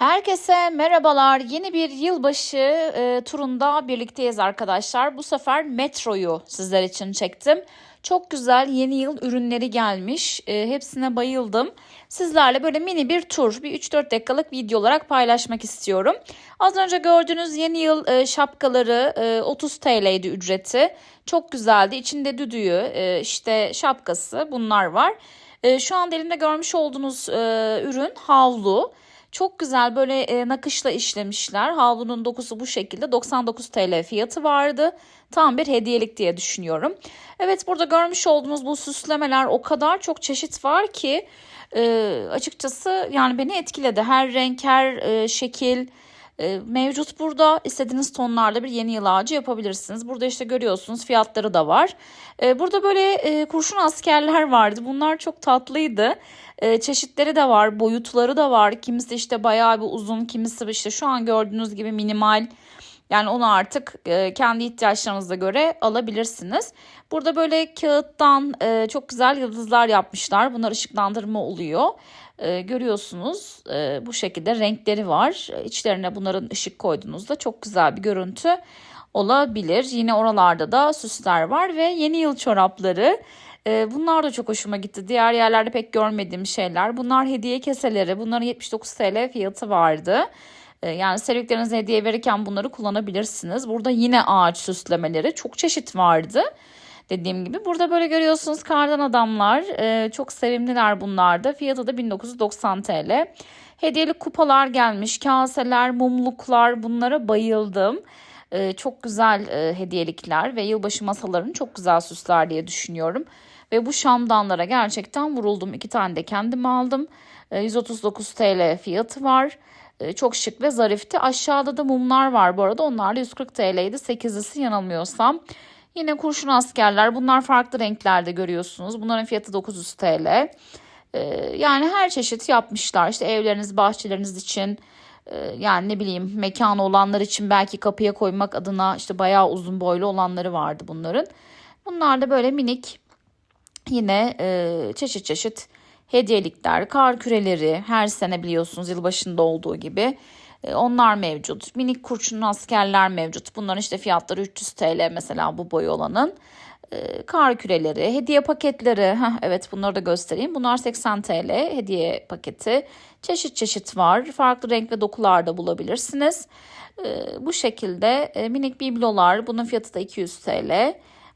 Herkese merhabalar. Yeni bir yılbaşı e, turunda birlikteyiz arkadaşlar. Bu sefer metroyu sizler için çektim. Çok güzel yeni yıl ürünleri gelmiş. E, hepsine bayıldım. Sizlerle böyle mini bir tur, bir 3-4 dakikalık video olarak paylaşmak istiyorum. Az önce gördüğünüz yeni yıl e, şapkaları e, 30 TL'ydi ücreti. Çok güzeldi. İçinde düdüğü, e, işte şapkası bunlar var. E, şu anda elimde görmüş olduğunuz e, ürün havlu. Çok güzel böyle e, nakışla işlemişler. Havlunun dokusu bu şekilde 99 TL fiyatı vardı. Tam bir hediyelik diye düşünüyorum. Evet burada görmüş olduğunuz bu süslemeler o kadar çok çeşit var ki e, açıkçası yani beni etkiledi. Her renk, her e, şekil mevcut burada. İstediğiniz tonlarda bir yeni yıl ağacı yapabilirsiniz. Burada işte görüyorsunuz fiyatları da var. E, burada böyle e, kurşun askerler vardı. Bunlar çok tatlıydı. E, çeşitleri de var, boyutları da var. Kimisi işte bayağı bir uzun, kimisi işte şu an gördüğünüz gibi minimal. Yani onu artık e, kendi ihtiyaçlarınıza göre alabilirsiniz. Burada böyle kağıttan e, çok güzel yıldızlar yapmışlar. Bunlar ışıklandırma oluyor. E, görüyorsunuz bu şekilde renkleri var. İçlerine bunların ışık koyduğunuzda çok güzel bir görüntü olabilir. Yine oralarda da süsler var ve yeni yıl çorapları. Bunlar da çok hoşuma gitti. Diğer yerlerde pek görmediğim şeyler. Bunlar hediye keseleri. Bunların 79 TL fiyatı vardı. E, yani sevdiklerinize hediye verirken bunları kullanabilirsiniz. Burada yine ağaç süslemeleri çok çeşit vardı. Dediğim gibi burada böyle görüyorsunuz kardan adamlar. E, çok sevimliler bunlar da. Fiyatı da 1990 TL. Hediyelik kupalar gelmiş. Kaseler, mumluklar bunlara bayıldım. E, çok güzel e, hediyelikler ve yılbaşı masalarını çok güzel süsler diye düşünüyorum. Ve bu şamdanlara gerçekten vuruldum. İki tane de kendim aldım. E, 139 TL fiyatı var. E, çok şık ve zarifti. Aşağıda da mumlar var bu arada. Onlar da 140 TL'ydi. 8'lisi yanılmıyorsam. Yine kurşun askerler. Bunlar farklı renklerde görüyorsunuz. Bunların fiyatı 900 TL. E, yani her çeşit yapmışlar. İşte evleriniz, bahçeleriniz için e, yani ne bileyim mekanı olanlar için belki kapıya koymak adına işte bayağı uzun boylu olanları vardı bunların. Bunlar da böyle minik yine e, çeşit çeşit hediyelikler, kar küreleri her sene biliyorsunuz yılbaşında olduğu gibi e, onlar mevcut. Minik kurşunlu askerler mevcut. Bunların işte fiyatları 300 TL mesela bu boy olanın. E, kar küreleri, hediye paketleri. Heh, evet bunları da göstereyim. Bunlar 80 TL hediye paketi. Çeşit çeşit var. Farklı renk ve dokularda bulabilirsiniz. E, bu şekilde minik biblolar. Bunun fiyatı da 200 TL.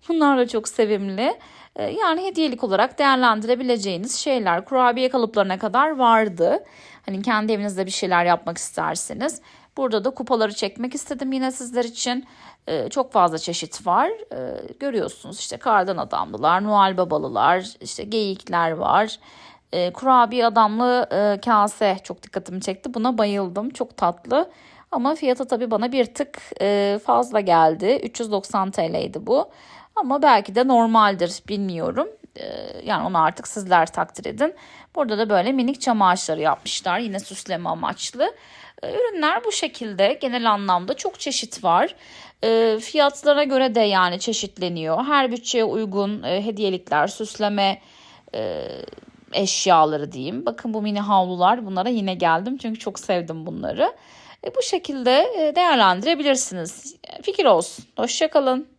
Bunlar da çok sevimli. Yani hediyelik olarak değerlendirebileceğiniz şeyler kurabiye kalıplarına kadar vardı. Hani kendi evinizde bir şeyler yapmak isterseniz. Burada da kupaları çekmek istedim yine sizler için. Ee, çok fazla çeşit var. Ee, görüyorsunuz işte kardan adamlılar, Noel babalılar, işte geyikler var. Ee, kurabiye adamlı e, kase çok dikkatimi çekti. Buna bayıldım. Çok tatlı. Ama fiyatı tabii bana bir tık e, fazla geldi. 390 TL'ydi bu. Ama belki de normaldir bilmiyorum. Ee, yani onu artık sizler takdir edin. Burada da böyle minik çam ağaçları yapmışlar. Yine süsleme amaçlı. Ee, ürünler bu şekilde genel anlamda çok çeşit var. Ee, fiyatlara göre de yani çeşitleniyor. Her bütçeye uygun e, hediyelikler, süsleme e, eşyaları diyeyim. Bakın bu mini havlular bunlara yine geldim çünkü çok sevdim bunları. E, bu şekilde değerlendirebilirsiniz. Fikir olsun. Hoşçakalın.